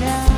Yeah.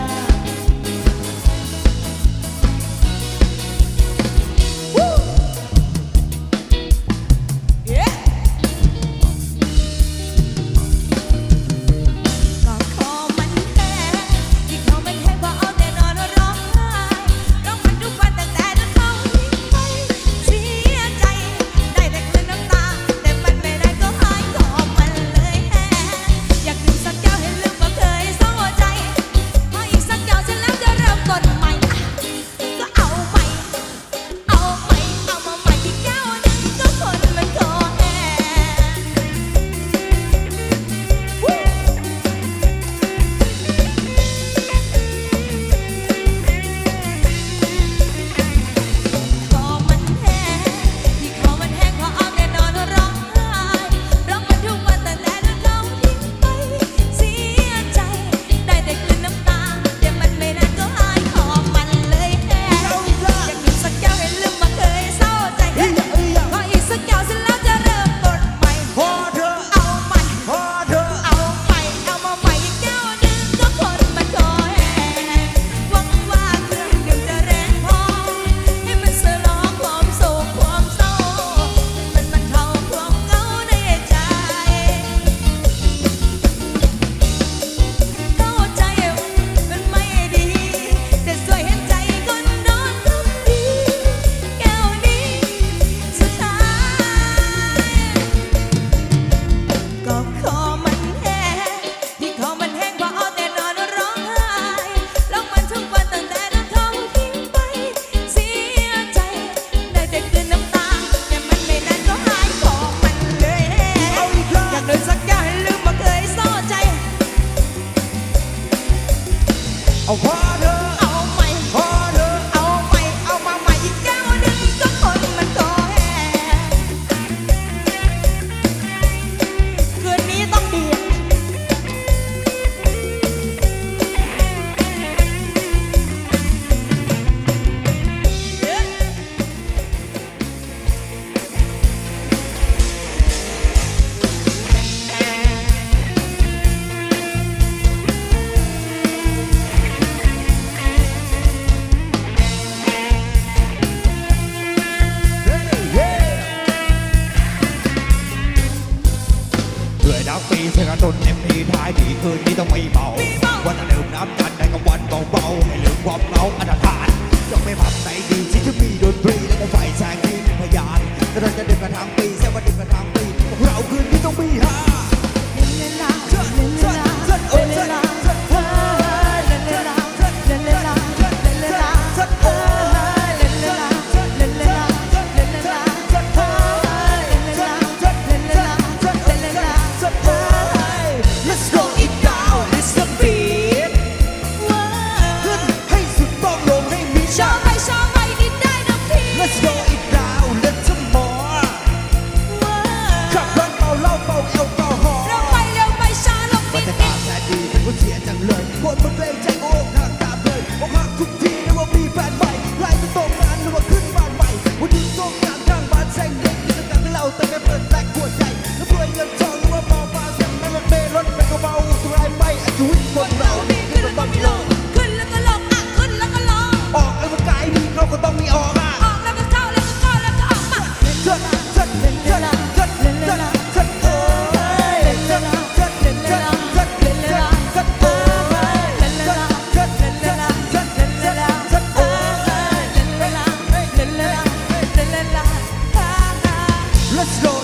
จนเอ็มดีท้ายดีคืนนี้ต้องไม่เบา วันนั้นลืมน้ำจันในกับวันเบาๆให้ลืมความเหงาอันตรานยังไม่พับในดีที่จะมีดนตรีและก็ไฟแสงที่เป็นพยานเราจะเดินกันทั้งปีเสวันเดินกันทั้งปีเราคืนนี้ต้องมีฮา let's go.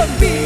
to be